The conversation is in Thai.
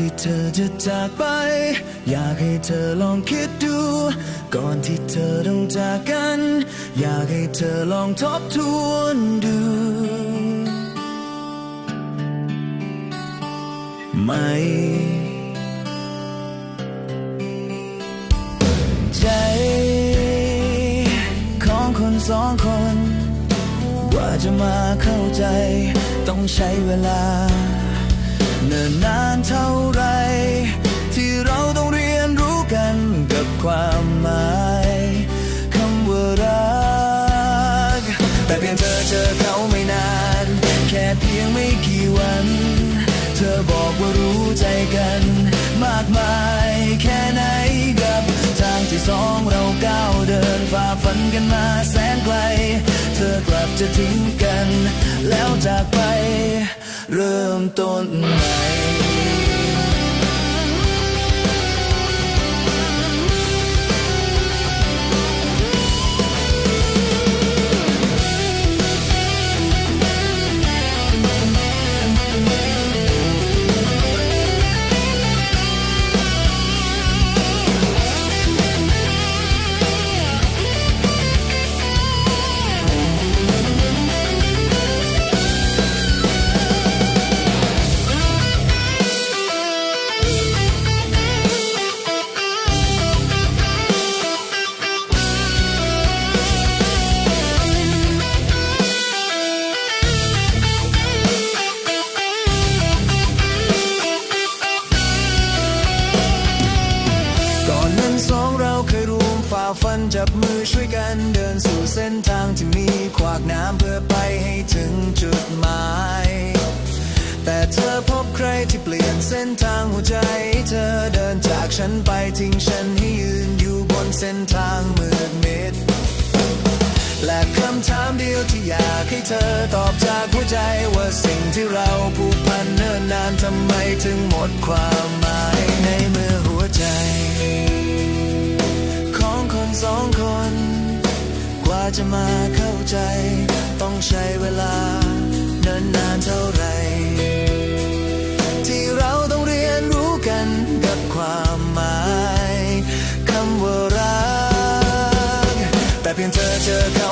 ที่เธอจะจากไป อยากให้เธอลองคิดดู ก่อนที่เธอต้องจากกัน อยากให้เธอลองทบทวนดู ไหม ใจ ของคนสองคน กว่าจะมาเข้าใจ ต้องใช้เวลา เนิ่นนานเท่าไร ที่เราต้องเรียนรู้กันกับความหมายคำว่ารัก แต่เพียงเธอเจอเขาไม่นาน แค่เพียงไม่กี่วัน เธอบอกว่ารู้ใจกัน มากมายแค่ไหนกับ ทางที่สองเราก้าวเดินฝ่าฟันกันมาแสนไกล เธอกลับจะทิ้งกัน แล้วจากไป เริ่มต้นใหม่ เส้นทางที่มีขวากน้ำเพื่อไปให้ถึงจุดหมาย แต่เธอพบใครที่เปลี่ยนเส้นทางหัวใจ เธอเดินจากฉันไปทิ้งฉันให้ยืนอยู่บนเส้นทางมืดมิดและคำถามเดียวที่อยากให้เธอตอบจากหัวใจว่าสิ่งที่เราผูกพันเนิ่นนานทำไมถึงหมดความ จะมาเข้าใจ ต้องใช้เวลาเนานนานเท่าไร ที่เราต้องเรียนรู้กันกับความหมายคำว่ารัก แต่เพียงเธอเจอ